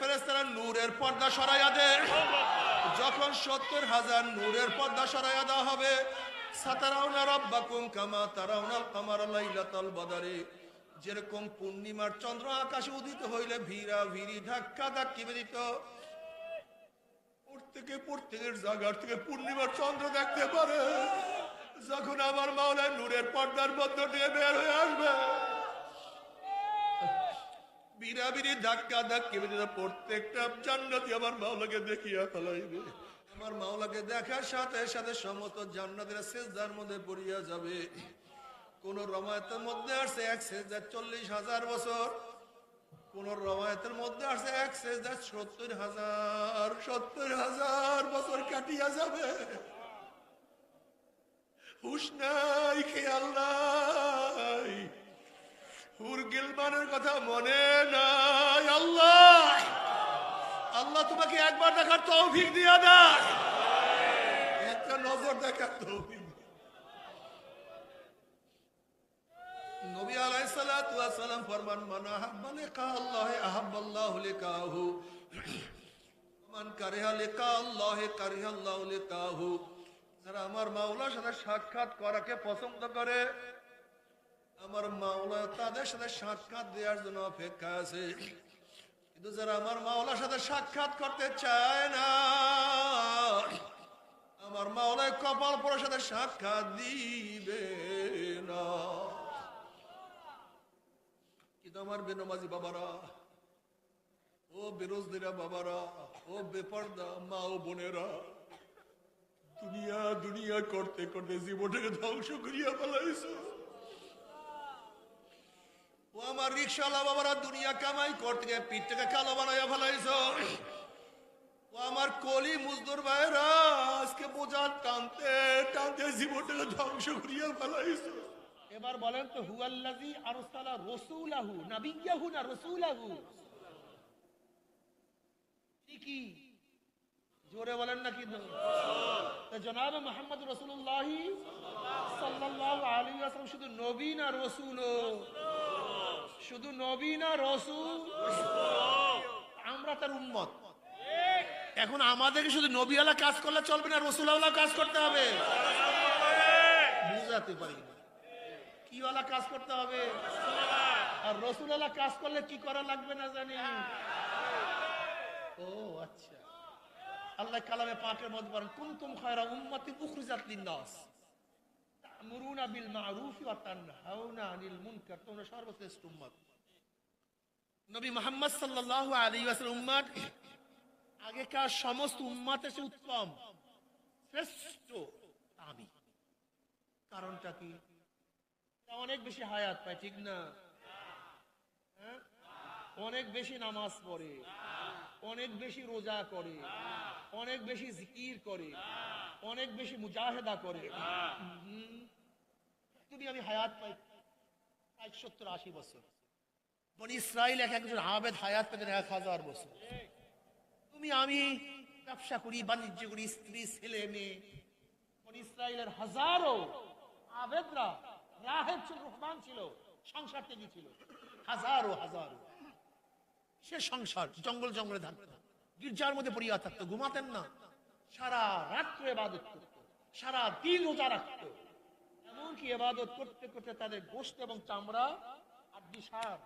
ফেরেস্তারা নূরের পর্দা সরাইয়া দেয় যখন সত্তর হাজার নূরের পর্দা সরাইয়া দেওয়া হবে কামা কামার যেরকম পূর্ণিমার চন্দ্র আকাশে উদিত হইলে ভিড়া ভিড়ি ধাক্কা ধাক্কি বেরিত প্রত্যেকে প্রত্যেকের জায়গার থেকে পূর্ণিমার চন্দ্র দেখতে পারে। যখন আমার মাওলা নূরের পর্দার মধ্য দিয়ে বের হয়ে আসবে বিরাবিরি ধাক্কা ধাক্কি প্রত্যেকটা জান্নাতি আমার মাওলাকে দেখিয়া ফেলাইবে। আমার মাওলাকে দেখার সাথে সাথে সমস্ত মধ্যে পড়িয়া যাবে। কোন রমায়তের মধ্যে আসছে এক চল্লিশ হাজার বছর, কোন রমায়তের মধ্যে আসছে এক সত্তর হাজার সত্তর হাজার বছর কাটিয়া যাবে। হুশ নাই, খেয়াল নাই। কথা মনে আল্লাহ তোমাকে একবার দেখার তৌফিক দিয়া দেয় একটা নজর দেখার তৌফিক লিকা আল্লাহ যারা আমার মাওলার সাথে সাক্ষাৎ করাকে পছন্দ করে, আমার মাওলা তাদের সাথে সাক্ষাৎ দেওয়ার জন্য অপেক্ষা আছে। কিন্তু যারা আমার মাওলার সাথে সাক্ষাৎ করতে চায় না, আমার মাওলায় কপাল সাথে সাক্ষাৎ দিবে না। কিন্তু আমার বেনমাজি বাবারা, ও বেরোজদেরা বাবারা, ও বেপর্দা মা ও বোনেরা, দুনিয়া দুনিয়া করতে করতে জীবনটাকে ধ্বংস করিয়া ফেলাইছো। আমার রিক্সাওয়ালা বাবারা দুনিয়া কামাই করতে পিঠটাকে কালো বানাইয়া ফেলাইছো। আমার কলি ভাইরা আজকে বোঝা টানতে টানতে জীবনটাকে ধ্বংস করিয়া ফেলাইছো। এবার বলেন তো হুয়াল্লাজি আরসালা রসুলাহু না রসুলাহু? ঠিকই। জোরে বলেন জনাব মোহাম্মদ সাল্লাল্লাহু আলাইহি ওয়াসাল্লাম শুধু নবী না রসুল শুধু নবী না রসুল? আমরা তার উম্মত। এখন আমাদেরকে শুধু নবীওয়ালা কাজ করলে চলবে না রসুল রসুলওয়ালা কাজ করতে হবে। বুঝাতে পারি কিওয়ালা কাজ করতে হবে? আর রসুলালা কাজ করলে কি করা লাগবে না জানি। ও আচ্ছা। আল্লাহ কালামে পাকের মধ্যে বলেন, কুনতুম খায়রা উম্মতি উখরিজাত লিন-নাস। তা'মুরুনা বিল মা'রুফি তানহাউনা আনিল মুনকার তোমরা সর্বশ্রেষ্ঠ উম্মত। নবী মুহাম্মদ সাল্লাল্লাহু আলাইহি ওয়াসাল্লাম উম্মত আগেকার সমস্ত উম্মতের চেয়ে উত্তম, শ্রেষ্ঠ আমি। কারণটা কি? অনেক বেশি হায়াত পায়, ঠিক না? হ্যাঁ? অনেক বেশি নামাজ পড়ে। অনেক বেশি রোজা করে, অনেক বেশি জিকির করে, অনেক বেশি মুজাহেদা করে। তুমি আমি হায়াত পাই সত্তর, আশি বছর। ইসরায়েল এক একজন আবেদ হায়াত পেতেন এক হাজার বছর। তুমি, আমি ব্যবসা করি, বাণিজ্য করি, স্ত্রী, ছেলে, মেয়ে। বনি ইসরায়েলের হাজারো আবেদরা, রাহেব রহমান ছিল, সংসার থেকে ছিল। হাজারো হাজারো। সে সংসার, জঙ্গল জঙ্গলে থাকতো। গির্জার মধ্যে পড়িয়া থাকতো, ঘুমাতেন না। সারা রাত্রে এবাদত করতো, সারা দিন রোজা রাখতো। এমনকি এবাদত করতে করতে তাদের গোস্ত এবং চামড়া আর বিশাল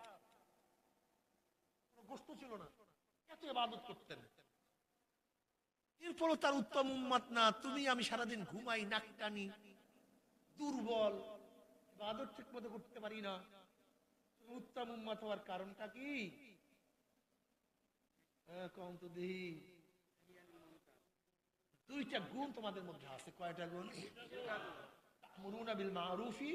গোস্ত ছিল না। এত এবাদত করতেন। এরপরও তার উত্তম উম্মাত না, তুমি, আমি সারাদিন ঘুমাই, নাক টানি, দুর্বল, ইবাদত ঠিক মতো করতে পারি না। উত্তম উম্মাত হওয়ার কারণটা কি? দুইটা গুণ তোমাদের মধ্যে আছে। কয়টা গুণ? তা'মুরুনা বিল মা'রুফি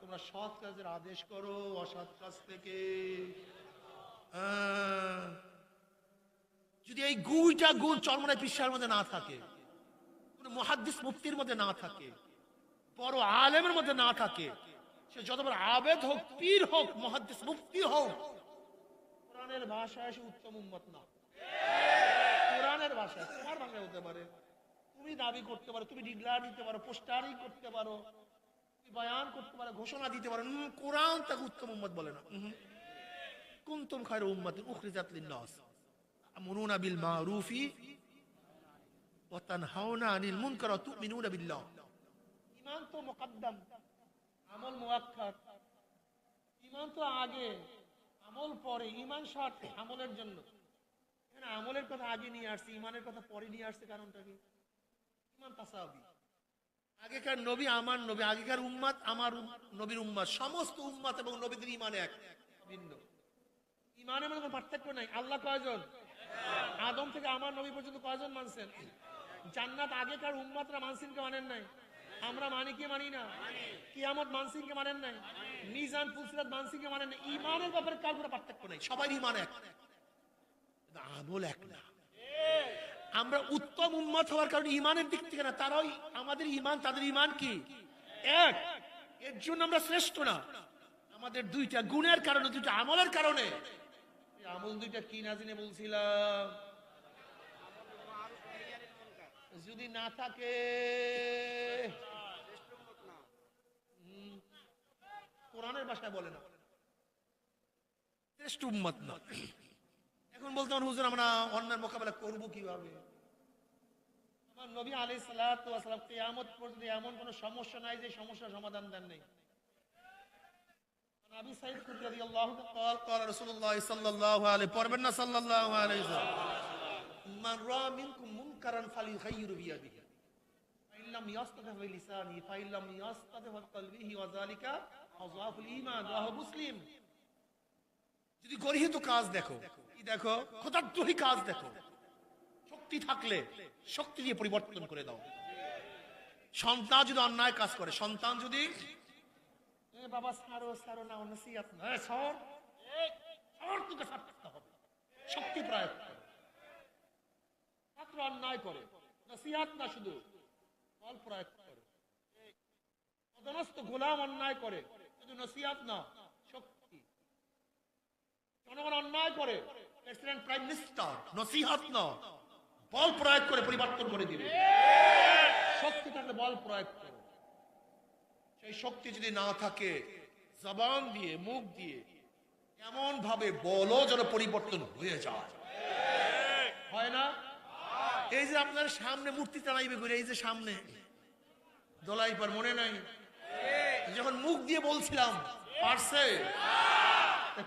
তোমরা সৎ কাজের আদেশ করো অসৎ কাজ থেকে। যদি এই দুইটা গুণ চরমনে পিসার মধ্যে না থাকে, কোন মহাদ্দিস মুফতির মধ্যে না থাকে, বড় আলেমের মধ্যে না থাকে, সে যত বড় আবেদ হোক, পীর হোক, মহাদ্দিস মুক্তি হোক কোরআনের ভাষায় সে উত্তম উম্মত না। কোরআনের ভাষায় তোমার ভাষায় হতে পারে। তুমি দাবি করতে পারো, তুমি ডিগলার দিতে পারো, পোস্টারিং করতে পারো, তুমি বয়ান করতে পারো, ঘোষণা দিতে পারো কোরআন তাকে উত্তম উম্মত বলে না। কুনতুম খায়রা উম্মাতিন উখরিজাত লিন-নাস। আমরুনা বিল মারুফি ওয়া তানহাউনা আনিল মুনকার ওয়া তু'মিনুনা বিল্লাহ। ঈমান তো মুকদ্দম, আমল মুআক্কার ঈমান তো আগে আমল পরে, ঈমান শর্ত আমলের জন্য। আমলের কথা আগে নিয়ে আসছে, ঈমানের কথা পরে নিয়ে আসছে কারণটা কি? ঈমান তাসাবি। আগেকার নবী আমার নবী, আগেকার উম্মাত আমার নবীর উম্মাত সমস্ত উম্মাত এবং নবীদের ইমান এক, ভিন্ন। ইমানের মধ্যে পার্থক্য নাই। আল্লাহ কয়জন? আদম থেকে আমার নবী পর্যন্ত কয়জন মানছেন? জান্নাত আগেকার উম্মাতরা মানসিনকে মানেন নাই? আমরা মানি কি মানি না? কিয়ামত মানসিনকে মানেন নাই। মিজান ফুলসিরাত মানসিনকে মানেন না ইমানের ব্যাপারে কার কোনো পার্থক্য নাই। সবাই ইমান এক। আমল এক না। আমরা উত্তম উম্মত হওয়ার কারণে ইমানের দিক থেকে না তারাই আমাদের ইমান তাদের ইমান কি? এক। এর জন্য আমরা শ্রেষ্ঠ না। আমাদের দুইটা গুণের কারণে, দুইটা আমলের কারণে। আমল দুইটা কি না জেনে বলছিলাম? যদি না থাকে কোরআনের ভাষায় বলে না। শ্রেষ্ঠ উম্মত না। এখন বলতে হন হুজুর আমরা অন্যের মোকাবেলা করব কীভাবে? আমার নবী আলি সাল্লাম কেয়ামত পর্যন্ত এমন কোনো সমস্যা নাই যে সমস্যার সমাধান দেন নেই। আল্লাহ যদি গরিহিত কাজ দেখো দেখো? ক্ষতাদ্রোহী কাজ দেখো। শক্তি থাকলে শক্তি দিয়ে পরিবর্তন করে দাও। সন্তান যদি অন্যায় কাজ করে, সন্তান যদি অন্যায় করে। শুধু নসিহাত না, শক্তি। জনগণ অন্যায় করে, প্রেসিডেন্ট, প্রাইম মিনিস্টার, নসিহাত না, বল প্রয়োগ করে পরিবর্তন করে দিবে। শক্তি থাকলে বল প্রয়োগ করো। সেই শক্তি যদি না থাকে, জবান দিয়ে, মুখ দিয়ে এমন ভাবে বলো যেন পরিবর্তন হয়ে যায়। হয় না? এই যে আপনার সামনে মূর্তি টানাইবে করে এই যে সামনে। দোলাই পর মনে নাই? যখন মুখ দিয়ে বলছিলাম পারছে?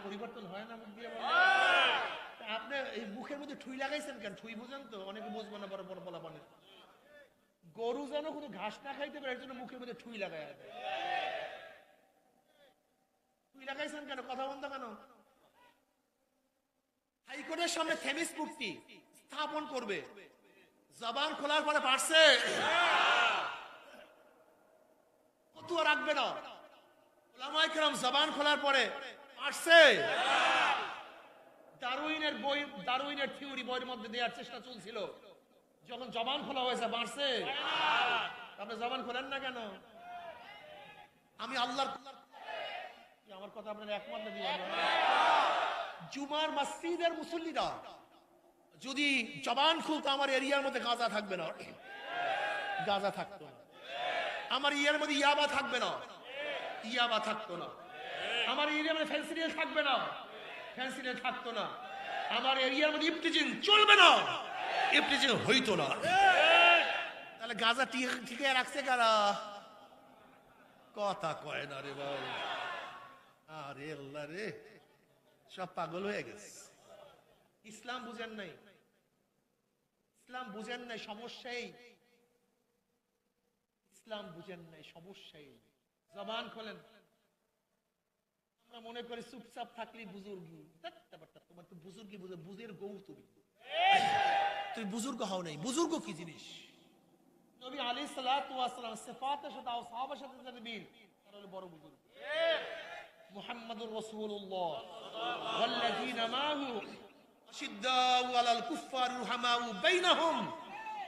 পরিবর্তন হয় না মুখ দিয়ে আপনি এই মুখের মধ্যে ঠুই লাগাইছেন কেন? ঠুই বুঝেন তো অনেকে বুঝব না বড় বড় বলা মানে গরু যেন কোনো ঘাস না খাইতে পারে জন্য মুখের মধ্যে ঠুই লাগাই দেয়। ঠুই লাগাইছেন কেন? কথা বন্ধ কেন? হাইকোর্টের সামনে থেমিস মূর্তি স্থাপন করবে। জবান খোলার পরে পারছে? ফতুয়া রাখবে না। ওলামায়ে কেরাম জবান খোলার পরে পারছে দারুইনের বই, দারুইনের থিওরি বইয়ের মধ্যে দেওয়ার চেষ্টা চলছিল। যখন জবান খোলা হয়েছে, বাড়ছে। আপনি জবান খোলেন না কেন? আমি আল্লাহর আমার কথা আপনার একমত না দিয়ে জুমার মসজিদের মুসল্লিরা যদি জবান খুলতো, আমার এরিয়ার মধ্যে গাঁজা থাকবে না। গাঁজা থাকতো না। আমার ইয়ার মধ্যে ইয়াবা থাকবে না। ইয়াবা থাকতো না। আমার এরিয়ার মধ্যে ফেন্সিডিল থাকবে না। ফেন্সিডিল থাকতো না। আমার এরিয়ার মধ্যে ইপটিজিন চলবে না। ইপটিজিন হইতো না। তাহলে গাঁজা ঠিক- রাখছে কারা? কথা কয় না রে বাবু। আরে আল্লাহ রে। সব পাগল হয়ে গেছে। ইসলাম বুঝেন নাই। ইসলাম বুঝেন নাই সমস্যাই। ইসলাম বুঝেন নাই, সমস্যাই জবান খোলেন। আমরা মনে করি চুপচাপ থাকলে বুজুর্গি। তোমার তো বুজুর্গি বুঝে বুঝের গৌ তুমি। তুমি বুজুর্গ হও নাই, বুজুর্গ কি জিনিস? নবী আলী সালাম সেফাতের সাথে সাহাবার সাথে যাদের মিল, তারা হলো বড় বুজুর্গ। মুহাম্মাদুর রাসূলুল্লাহ। ওয়াল্লাযীনা মাহু। আশিদ্দাউ আলাল কুফফার রুহামাউ বাইনাহুম।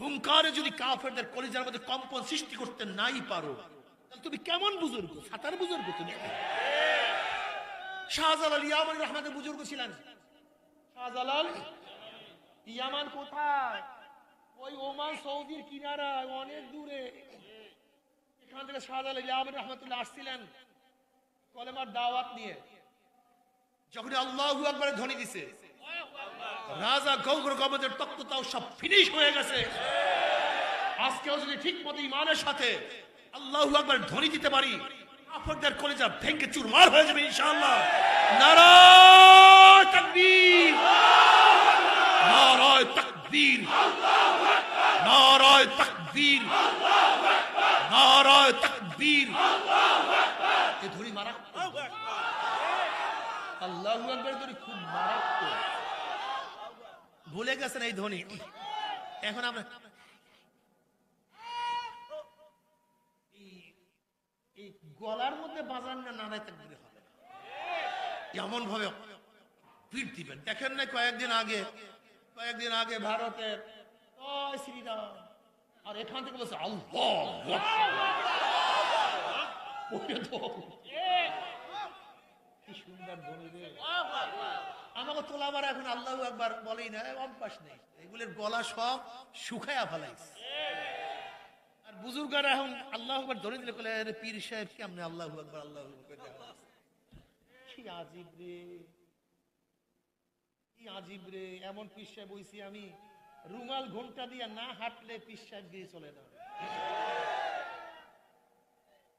হুঙ্কারে যদি কাফেরদের কলিজার মধ্যে কম্পন সৃষ্টি করতে নাই পারো তুমি কেমন বুজুর্গ? সাতার বুজুর্গ তুমি? শাহজালাল ইয়ামান রহমানের বুজুর্গ ছিলেন। শাহজালাল, ইয়ামান কোথায়? ওই ওমান, সৌদির অনেক দূরে। এখান থেকে শাহজালাল ইয়ামান রহমতুল্লাহ আসছিলেন কলেমার দাওয়াত নিয়ে। যখন আল্লাহ আকবরে ধ্বনি দিছে রাজা গৌর গমদের তক্ততাও সব ফিনিশ হয়ে গেছে। আজকেও যদি ঠিক মতো ইমানের সাথে আল্লাহ আকবর ধ্বনি দিতে পারি কাফেরদের কলেজা ভেঙ্গে চুরমার হয়ে যাবে ইনশাআল্লাহ। নারায় তাকবীর। নারায় তাকবীর। নারায় তাকবীর। নারায় তাকবীর। এ ধরি মারাত্মক। আল্লাহু আকবার। ধরি খুব মারাত্মক ভুলে গেছেন এই ধ্বনি এখন আমরা এই- গলার মধ্যে বাজার না নাড়াই থাকবে হবে এমন ভাবে পিট দিবেন। দেখেন না কয়েকদিন আগে কয়েকদিন আগে ভারতের শ্রীরাম। আর এখান থেকে বলছে আল্লাহ কি সুন্দর ধ্বনি রে। আমাকে তোলাবার এখন আল্লাহ একবার বলেই না অভ্যাস নেই। এগুলোর গলা সব শুকায়া ফেলাইছে। আর বুজুর্গরা এখন আল্লাহ একবার ধরে দিলে বলে পীর সাহেব, কেমনে আল্লাহ একবার আল্লাহ কি আজীব রে। কি এমন পীর সাহেব বইছি আমি, রুমাল ঘণ্টা দিয়া না হাঁটলে পীর সাহেব দিয়ে চলে না।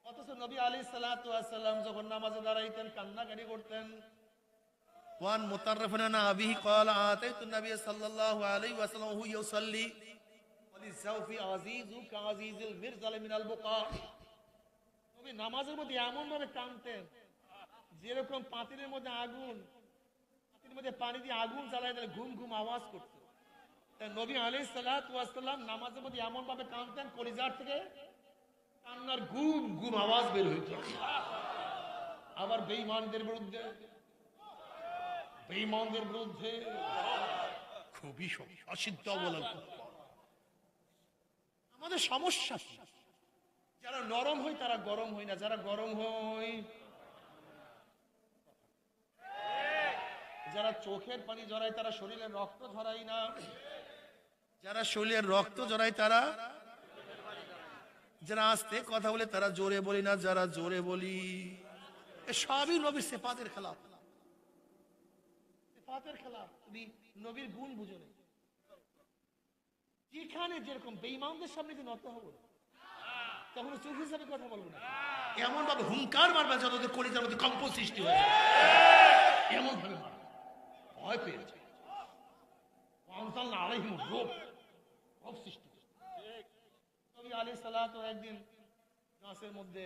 অথচ নবী আলী সালাম যখন নামাজে দাঁড়াইতেন কান্নাকারি করতেন وان مطرف عن أبيه قال آتيت النبي صلى الله عليه وسلم وهو يصلي وللسوف عزيز كعزيز المرزل من البقاء নবী নামাজের মধ্যে এমন ভাবে টানতেন যেরকম পাতিলের মধ্যে আগুন পাতিলের মধ্যে পানি দিয়ে আগুন জ্বালায় দিলে ঘুম ঘুম আওয়াজ করতো তাই নবী আলাইহিস সালাতু ওয়াস সালাম নামাজের মধ্যে এমন ভাবে টানতেন কলিজার থেকে কান্নার ঘুম ঘুম আওয়াজ বের হইত আবার বেঈমানদের বিরুদ্ধে বিরুদ্ধে খুবই অসিদ্ধ অবলম্বন আমাদের সমস্যা? যারা নরম তারা গরম না। যারা গরম যারা চোখের পানি জড়ায়, তারা শরীরে রক্ত ঝরায় না। যারা শরীরের রক্ত জড়ায়, তারা যারা আস্তে কথা বলে, তারা জোরে বলি না। যারা জোরে বলি সবই নবীর সেপাতের খেলাফ সেফাতের খেলাফ তুমি নবীর গুণ বুঝো নেই যেখানে যেরকম বেঈমানদের সামনে যে নত হব, তখন হিসাবে কথা বলব না। এমন ভাবে হুঙ্কার মারবে মধ্যে কম্প সৃষ্টি হয়ে এমন ভাবে না আড়াই রোগ রোগ সৃষ্টি আলী সালাত একদিন গাছের মধ্যে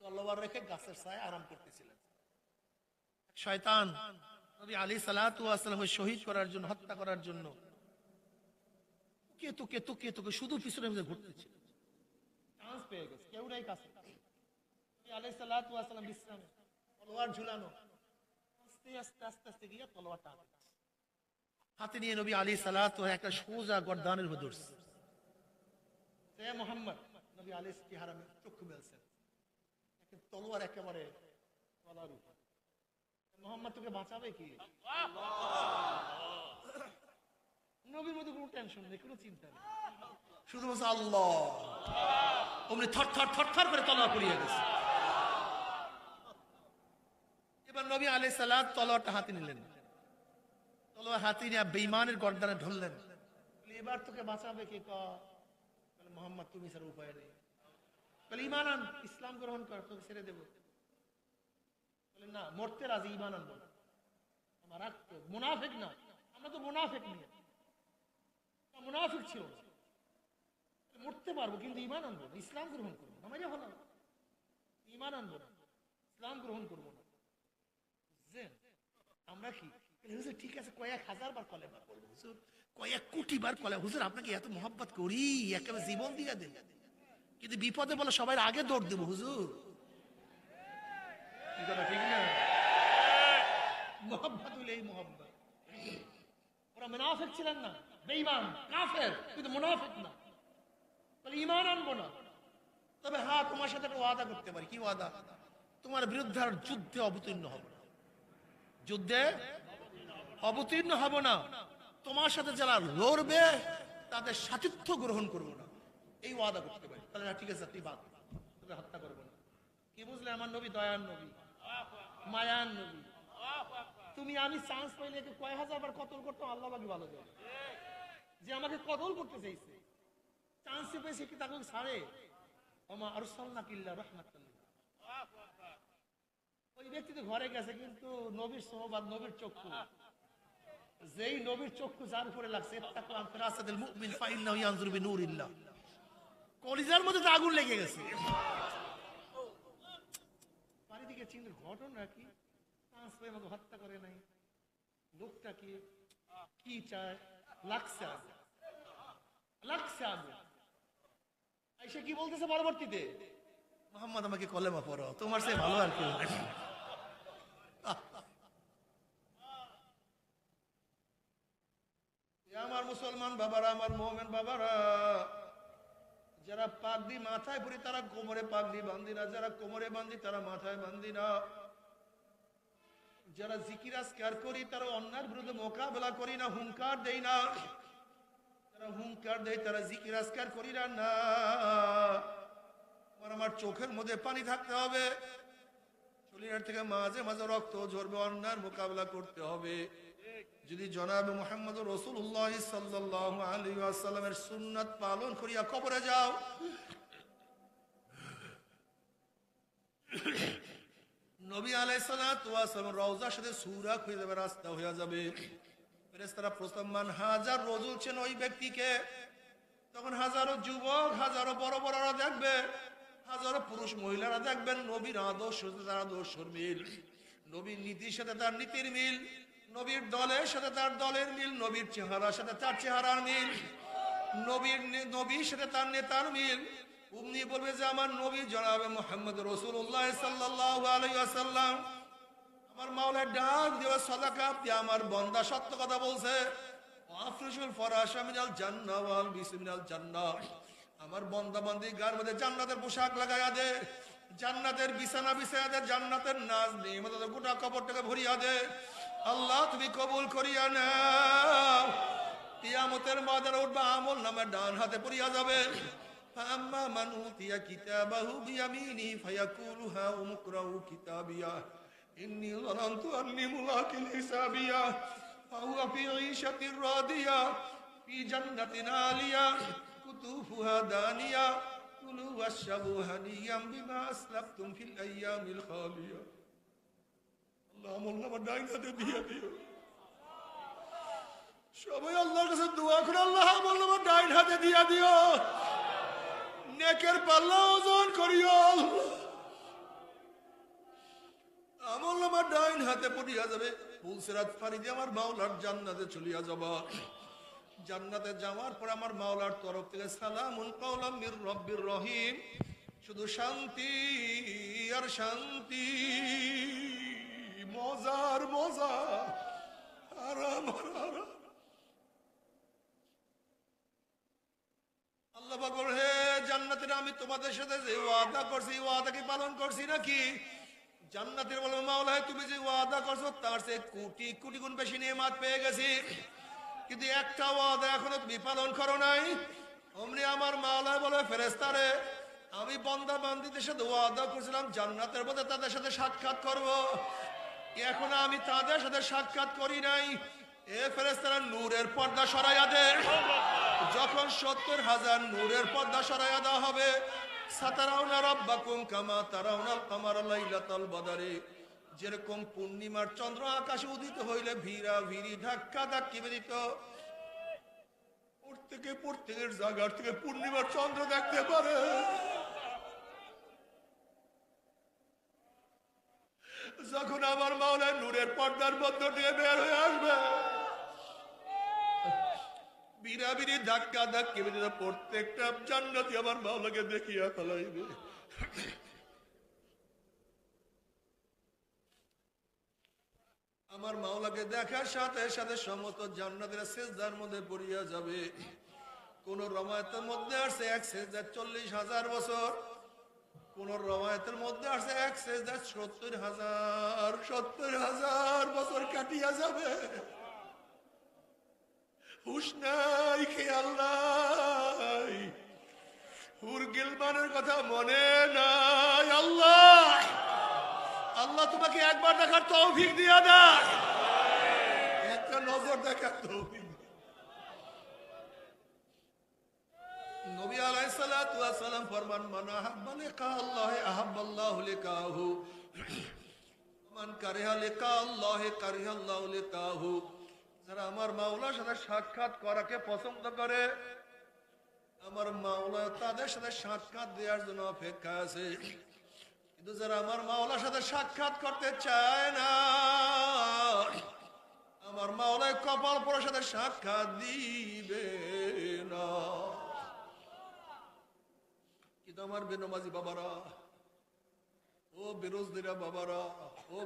তলোয়ার রেখে গাছের ছায় আরাম করতেছিলেন। শয়তান নবী আলী শহীদ করার জন্য, হত্যা করার জন্য শুধু পিছনে পিছনে চান্স পেয়ে গেছে। কাছে তলোয়ার হাতে নিয়ে নবী আলী সালাতু একটা সোজা গর্দানের মধ্যে ধরছে চক্ষু মেলছেন। তলোয়ার একেবারে মোহাম্মদ তোকে বাঁচাবে কি? নবীর মধ্যে কোনো টেনশন নেই কোনো চিন্তা নেই। শুধু বলছে আল্লাহ। অমনি থর থর থর থর করে তলোয়ার পড়িয়ে গেছে এবার নবী আলাই সালাদ তলোয়ারটা হাতে নিলেন। তলোয়ার হাতে নিয়ে বেইমানের গর্দানে বলে, এবার তোকে বাঁচাবে কে কর বলে, মোহাম্মদ তুমি স্যার উপায় নেই। ইমান আন ইসলাম গ্রহণ কর তোকে ছেড়ে দেবো। না, মরতে রাজি ইমান আনব আমার রাখতো মুনাফিক না। আমরা তো মুনাফিক নিয়ে। ছিল মরতে পারব, কিন্তু ইমান আনব না। ইসলাম গ্রহণ করব মানে ইমান আনব না। ইসলাম গ্রহণ করব না? আমরা কি? হুজুর, ঠিক আছে, কয়েক হাজার বার কলে বার করব, হুজুর। কয়েক কোটি বার কলে, হুজুর, আপনাকে এত মোহাব্বত করি, একেবারে জীবন দিয়ে দেন কিন্তু বিপদে বলে সবাই আগে দৌড় দেবো, হুজুর। কথা, ঠিক না? মোহাম্মত ওরা মুনাফিক ছিলেন না, বেঈমান, কাফের, কিন্তু মুনাফিক না। তাহলে আনব না। তবে হ্যাঁ তোমার সাথে একটা ওয়াদা করতে পারি। কি ওয়াদা? তোমার বিরুদ্ধে আর যুদ্ধে অবতীর্ণ হব না। যুদ্ধে অবতীর্ণ হব না। তোমার সাথে যারা লড়বে, তাদের সাতিত্ব গ্রহণ করব না। এই ওয়াদা করতে পারি। তাহলে ঠিক আছে তুই বাদ। তোকে হত্যা করব না। কি বুঝলে, আমার নবী দয়ান নবী। মায়ান নবী তুমি আমি চান্স পাইলে একে কয় হাজার বার কতল করতাম, আল্লাহ বাকি ভালো যায় যে আমাকে কতল করতে চাইছে। চান্স পেয়েছে কি তাকে ছাড়ে? কিল্লা ওই ব্যক্তি তো ঘরে গেছে, কিন্তু নবীর সোহবাদ, নবীর চক্ষু। যেই নবীর চক্ষু যার উপরে লাগছে আন ফিরাসাতিল মুমিন, ফাইন্নাহু ইয়ানজুরু বিনুরিল্লাহ। কলিজার মধ্যে আগুন লেগে গেছে। চারিদিকে চিন্তার ঘটনা কি? পাঁচ ভাই আমাকে হত্যা করে নাই। লোকটা কি? কি চায়? লাগছে আগে লাগছে আগে আইসা কি বলতেছে পরবর্তীতে? মোহাম্মদ, আমাকে কলেমা পড়ো। তোমার সে ভালো আর। এ আমার মুসলমান বাবারা, আমার মোহামেন বাবারা। যারা পাগড়ি মাথায় পরি, তারা কোমরে পাগড়ি বান্ধি না। যারা কোমরে বান্ধি তারা মাথায় বান্ধি না। যারা জিকির আজকার করি, তারা অন্যার বিরুদ্ধে মোকাবেলা করি না হুঙ্কার দেই না। তারা হুঙ্কার দেয় তারা জিকির আজকার করি না না। আমার আমার চোখের মধ্যে পানি থাকতে হবে। শরীরের থেকে মাঝে মাঝে রক্ত ঝরবে, অন্যার মোকাবেলা করতে হবে। যদি জনাব মোহাম্মদ রসুল্লাহ সাল্লাহ আসাল্লামের সুন্নাত পালন করিয়া কবরে যাও। নবী আলাইসালাম রওজার সাথে সুরাক হয়ে যাবে রাস্তা হয়ে যাবে। ফেরেস্তারা প্রসম্মান ওই ব্যক্তিকে। তখন হাজারো যুবক, হাজারো বড় বড়রা দেখবে, হাজারো পুরুষ মহিলারা দেখবেন মিল। নবীর নীতির সাথে তার নীতির মিল। নবীর দলের সাথে তার দলের মিল, নবীর চেহারার সাথে তার চেহারার মিল, নবীর নবীর সাথে তার নেতার মিল। উমনি বলবে যে, আমার নবী জনাবে মোহাম্মদ রসুল্লাহ সাল্লাহ আলাইসাল্লাম আমার মাওলার ডাক দেওয়া সদাকা, আপনি আমার বন্দা সত্য কথা বলছে। আমার বন্দা বান্দি গার মধ্যে জান্নাতের পোশাক লাগাইয়া দে, জান্নাতের বিছানা বিছাইয়া দে, জান্নাতের নাচ নিয়মিত গোটা কাপড়টাকে ভরিয়া দে। আল্লাহ তুমি কবুল করিয়া নাও কিয়ামতের মাদার উঠবা আমল নামে ডান হাতে পড়িয়া যাবে فأما من أوتي كتابه بيمينه فيقول هاؤم اقرءوا كتابيه إني ظننت أني ملاق حسابيه فهو في عيشة راضية في جنة عالية قطوفها دانية كلوا واشربوا هنيئا بما أسلفتم في الأيام الخالية আমল নামা ডাইন হাতে দিয়ে। দিও সবাই আল্লাহর কাছে দোয়া করে, আল্লাহ আমল নামা ডাইন হাতে দিয়া দিও। নেকের পাল্লা ওজন করিও। আমল নামা ডাইন হাতে পড়িয়া যাবে। পুলসেরাত পানি দিয়ে আমার মাওলার জান্নাতে চলিয়া যাবা। জান্নাতে যাওয়ার পর আমার মাওলার তরফ থেকে সালামুন কাউলাম মির রব্বির রহিম। শুধু শান্তি আর শান্তি। মজার মজা আরাম আর। আরাম আল্লাহ বলেন, হে জান্নাতের আমি তোমাদের সাথে যে ওয়াদা করছি ওয়াদা পালন করছি নাকি? জান্নাতের বলবে মাওলা তুমি যে ওয়াদা করছ তার সে কোটি কোটি গুণ বেশি নিয়ামত পেয়ে গেছি। কিন্তু একটা ওয়াদা এখনও তুমি পালন করো নাই। অমনি আমার মাওলা বলে ফেরেস্তারে আমি বন্দা বান্দিদের সাথে ওয়াদা করছিলাম জান্নাতের মধ্যে তাদের সাথে সাক্ষাৎ করব। এখন আমি তাদের সাথে সাক্ষাৎ করি নাই। এ ফেরেস্তারা নূরের পর্দা সরাইয়া দে যখন সত্তর হাজার নূরের পর্দা সরাইয়া দেওয়া হবে, সাতারাউনা রাব্বাকুম কামা তারাউনাল কামার লাইলাতাল যেরকম পূর্ণিমার চন্দ্র আকাশে উদিত হইলে ভিড়া ভিড়ি ধাক্কা ধাক্কি বেরিত। প্রত্যেকে প্রত্যেকের জায়গার থেকে পূর্ণিমার চন্দ্র দেখতে পারে। যখন আমার মাওলা নূরের পর্দার মধ্য দিয়ে বের হয়ে আসবে বিরাবিরি ধাক্কা ধাক্কি প্রত্যেকটা জান্নাতি আমার মাওলাকে দেখিয়া ফেলাইবে। আমার মাওলাকে দেখার সাথে সাথে সমস্ত জান্নাতের সেজদার মধ্যে পড়িয়া যাবে। কোন রমায়তের মধ্যে আসছে এক সেজদার চল্লিশ হাজার বছর। কোন রমায়তের মধ্যে আসছে, এক সেজদার সত্তর হাজার সত্তর হাজার বছর কাটিয়া যাবে। হুশ নাই, খেয়াল নাই। হুর কথা মনে নাই। আল্লাহ আল্লাহ তোমাকে একবার দেখার তৌফিক দিয়া দেয়। একটা নজর দেখার তৌফিক দিয়া। নবী সালাম ফরমান, মান আহাব্বা আল্লাহ মান কারিহা আল্লাহ কারিহা যারা আমার মাওলার সাথে সাক্ষাৎ করাকে পছন্দ করে, আমার মাওলা তাদের সাথে সাক্ষাৎ দেওয়ার জন্য অপেক্ষা আছে। কিন্তু যারা আমার মাওলার সাথে সাক্ষাৎ করতে চায় না, আমার মাওলায় কপাল পরের সাথে সাক্ষাৎ দিবে না। কিন্তু আমার বেনমাজি বাবারা, ও বেরোজদিরা বাবারা, ও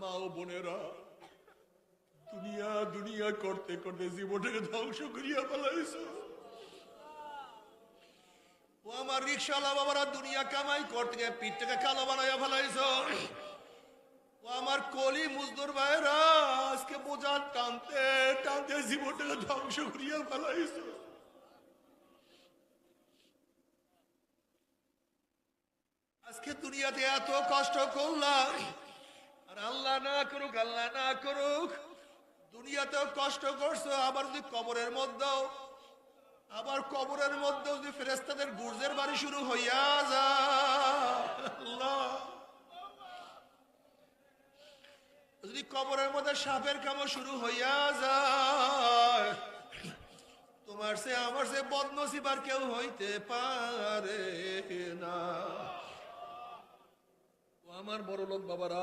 মা ও বোনেরা, দুনিয়া দুনিয়া করতে করতে জীবনটাকে ধ্বংস করিয়া ফেলাইছো। ও আমার রিক্সাওয়ালা বাবারা, দুনিয়া কামাই করতে গিয়ে পিঠটাকে কালো বানাইয়া ফেলাইছো। ও আমার কলি মজদুর ভাইরা আজকে বোঝা টানতে টানতে জীবনটাকে ধ্বংস করিয়া ফেলাইছো। আজকে দুনিয়াতে এত কষ্ট করলাম। আর আল্লাহ না করুক, আল্লাহ না করুক, দুনিয়াতেও কষ্ট করছ, আবার যদি কবরের মধ্যেও, আবার কবরের মধ্যে যদি ফেরেস্তাদের গুর্জের বাড়ি শুরু হইয়া যায়। যদি কবরের মধ্যে সাপের কামও শুরু হইয়া যায়, তোমার সে আমার সে বদনসিব আর কেউ হইতে পারে না। আমার বড় লোক বাবারা,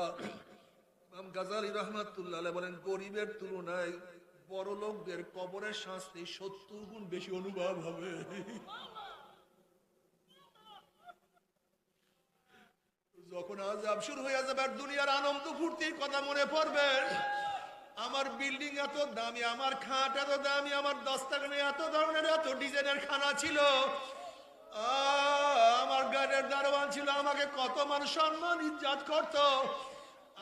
ইমাম গাজালি রহমাতুল্লাহ বলেন, গরিবের তুলনায় বড় লোকদের কবরের শাস্তি সত্তর গুণ বেশি অনুভব হবে। যখন আজাব শুরু হয়ে যাবে আর দুনিয়ার আনন্দ ফুর্তির কথা মনে পড়বে, আমার বিল্ডিং এত দামি, আমার খাট এত দামি, আমার দস্তাখানে এত ধরনের এত ডিজাইনের খানা ছিল আমার গাড়ির দারোয়ান ছিল, আমাকে কত মানুষ সম্মান ইজ্জাত করত।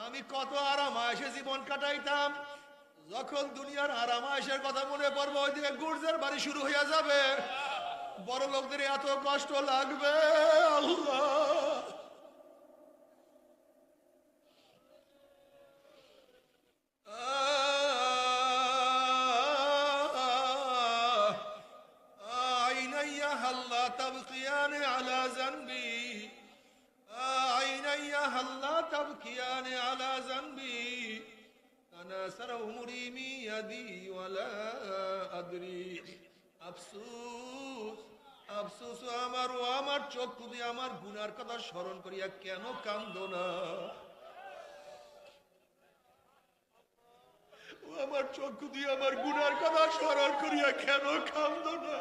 আমি কত আরাম আয়সে জীবন কাটাইতাম। যখন দুনিয়ার আরাম আয়সের কথা মনে পড়ব, ওইদিকে গুর্জের বাড়ি শুরু হয়ে যাবে। বড় লোকদের এত কষ্ট লাগবে, আল্লাহ। هلا تبكيان على ذنبي تناثر أمري من يدي ولا أدري আফসুস আফসুস আমার ও আমার চক্ষু দিয়ে আমার গুনার কথা স্মরণ করিয়া কেন কান্দ না ও আমার চক্ষু দিয়ে আমার গুনার কথা স্মরণ করিয়া কেন কান্দ না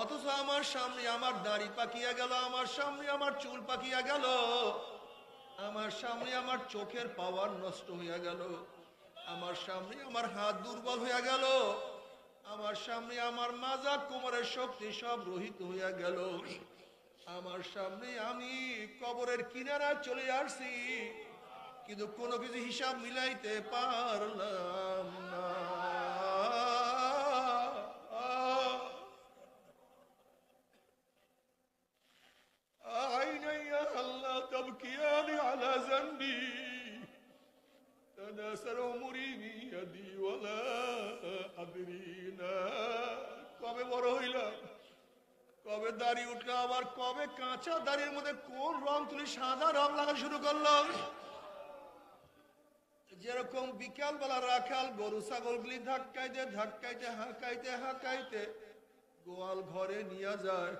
অথচ আমার সামনে আমার দাড়ি পাকিয়া গেল, আমার সামনে আমার চুল পাকিয়া গেল, আমার সামনে আমার চোখের পাওয়ার নষ্ট হইয়া গেল, আমার সামনে আমার হাত দুর্বল হইয়া গেল, আমার সামনে আমার মাজা কোমরের শক্তি সব রহিত হইয়া গেল, আমার সামনে আমি কবরের কিনারায় চলে আসছি, কিন্তু কোনো কিছু হিসাব মিলাইতে পারলাম না। কাঁচা দাড়ির মধ্যে কোন রং তুলি সাদা রং লাগা শুরু করলাম যেরকম বিকাল বেলা রাখাল গরু ছাগলগুলি ধাক্কাইতে ধাক্কাইতে, হাঁকাইতে হাঁকাইতে গোয়াল ঘরে নিয়ে যায়।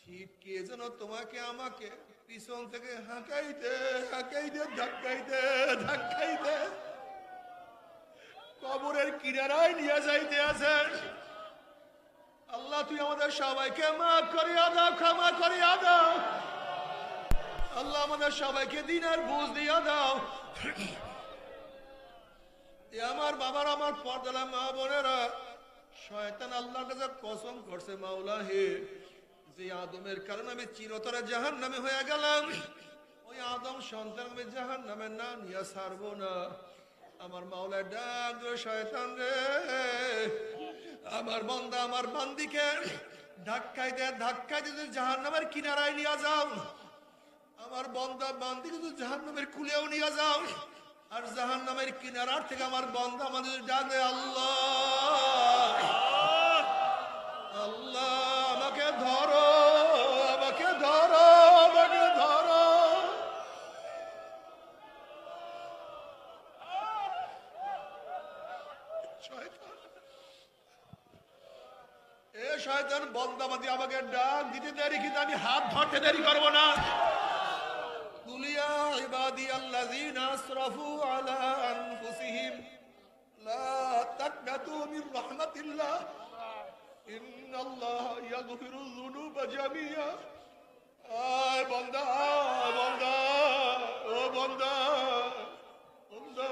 ঠিক কে যেন তোমাকে, আমাকে পিছন থেকে হাঁকাইতে হাঁকাইতে, ধাক্কাইতে ধাক্কাইতে কবরের কিনারায় নিয়ে যাইতে আল্লাহ তুই আমাদের সবাইকে মাফ করিয়া দাও, ক্ষমা করিয়া দাও। আল্লাহ আমাদের সবাইকে দিনের বুঝ দিয়া দাও। আমার বাবার আমার পর্দালা মা বোনেরা, শয়তান আল্লাহর কাছে কসম করছে মাওলা হে যে আদমের কারণে আমি চিরতরে জাহান নামে হয়ে গেলাম। ওই আদম সন্তান আমি জাহান নামে না নিয়ে ছাড়বো না। আমার মাওলা ডাক শয়তান রে। আমার বন্দা, আমার বান্দিকে ধাক্কাই দে ধাক্কাই দিয়ে জাহান নামের কিনারায় নিয়ে যাও, আমার বন্দা, বান্দিকে তো জাহান নামের খুলেও নিয়ে যাও, আর জাহান নামের কিনারার থেকে আমার বন্দা আমাদের ডাকে আল্লাহ আল্লাহ, আমাকে ধরো আমাকে ধরো আমাকে ধরো। এ শয়তান বন্দাবাদি আমাকে ডাক দিতে দেরি কিন্তু আমি হাত ধরতে দেরি করবো না قل يا عبادي الذين اسرفوا على انفسهم لا تقنطوا من رحمة الله ان الله يغفر الذنوب جميعا আয় বন্দা আয় বন্দা ও বন্দা বন্দা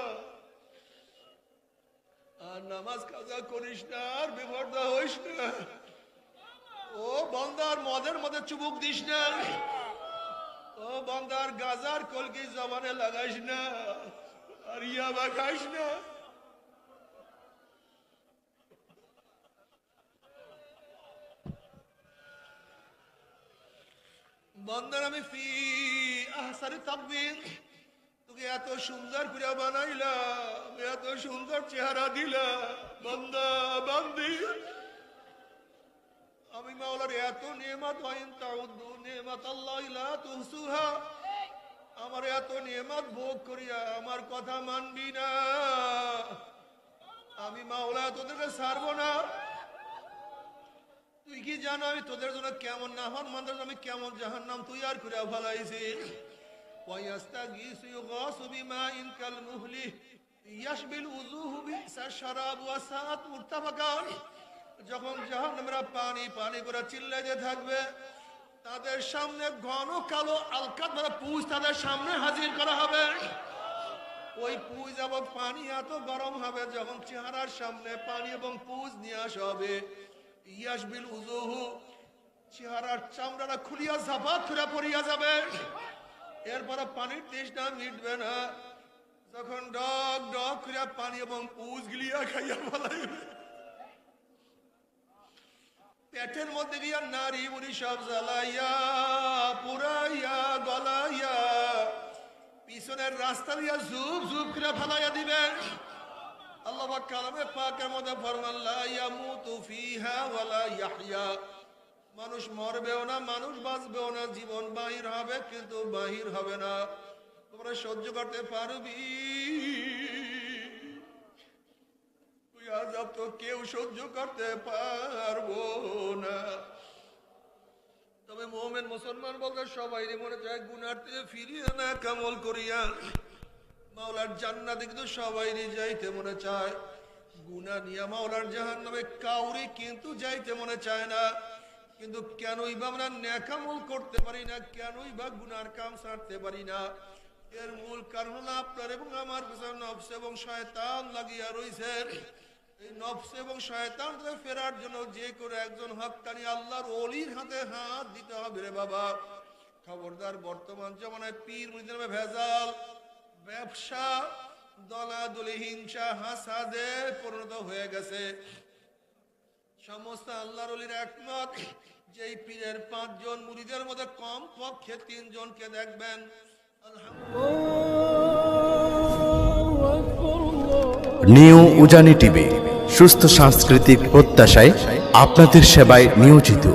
আর নামাজ কাজা করিস না আর বিপর্দা হইস না ও বন্দার, মদের মধ্যে চুবুক দিস না। ও বন্দার, গাজার কলকি জবানে লাগাইস না। আর ইয়াবা খাইস না। বন্দার, আমি ফি আহসারি তাকবীর। তোকে এত সুন্দর করে বানাইলাম, এত সুন্দর চেহারা দিলা বন্দা বান্দি। আমি মাওলার এত নিয়ামত ওয়াইন তাউদ্দু নিয়ামত, আল্লাহ লা তুহসুহা আমার এত নিয়ামত ভোগ করিয়া আমার কথা মানবি না। আমি মাওলা তোদেরকে সারবো না। তুই কি জানো আমি তোদের জন্য কেমন না হন মানুষ আমি কেমন জাহান নাম তুই আর করে ভালাইছি ইয়াসবিল উজুহু বিসা শারাব ওয়া সাআত মুরতাফাকান। যখন জাহান্নামীরা পানি পানি করে চিল্লাইতে থাকবে, তাদের সামনে ঘন কালো আলকাত পুজ তাদের সামনে হাজির করা হবে। ওই পুজ এবং পানি এত গরম হবে, যখন চেহারার সামনে পানি এবং পুজ নিয়ে আসা হবে। ইয়াস বিল উজুহু চেহারার চামড়াটা খুলিয়া ঝাপাত করে পড়িয়া যাবে। এরপরে পানির তৃষ্ণা মিটবে না। যখন ডক ডক করে পানি এবং পুজ গিলিয়া খাইয়া ফেলাইবে। পেটের মধ্যে গিয়া নারী বুড়ি সব জ্বালাইয়া, পুরাইয়া, গলাইয়া, পিছনের রাস্তা দিয়া ঝুপ ঝুপ করে ফেলাইয়া দিবেন আল্লাহ কালামে পাকের মধ্যে ফরমান মানুষ মরবেও না, মানুষ বাঁচবেও না, জীবন বাহির হবে কিন্তু বাহির হবে না। তোমরা সহ্য করতে পারবি। আজাব তো কেউ সহ্য করতে পারব না। তবে মোহামেন মুসলমান বলতে সবাই মনে চায় গুনার থেকে ফিরিয়ে না, কামল করিয়া। মাওলার জান্নাতে কিন্তু সবাই যাইতে মনে চায়। গুনা নিয়া মাওলার জাহান নামে কাউরি কিন্তু যাইতে মনে চায় না। কিন্তু কেনই বা আমরা ন্যাকামল করতে পারি না, কেনই বা গুনার কাম ছাড়তে পারি না। এর মূল কারণ হলো আপনার এবং আমার পিছনে নফস এবং শয়তান লাগিয়া রইছে এই নফস এবং শয়তান থেকে ফেরার জন্য যে করে একজন হকানি আল্লাহর অলির হাতে হাত দিতে হবে রে বাবা। খবরদার বর্তমান জমানায় পীর মুরিদের ভেজাল। ব্যবসা দলাদলি হিংসা হাসাদে পরিণত হয়ে গেছে। সমস্ত আল্লাহর অলির একমত যেই পীরের পাঁচজন মুরিদের মধ্যে কম পক্ষে তিনজনকে দেখবেন। New Ujani TV. সুস্থ সাংস্কৃতিক প্রত্যাশায় আপনাদের সেবায় নিয়োজিত।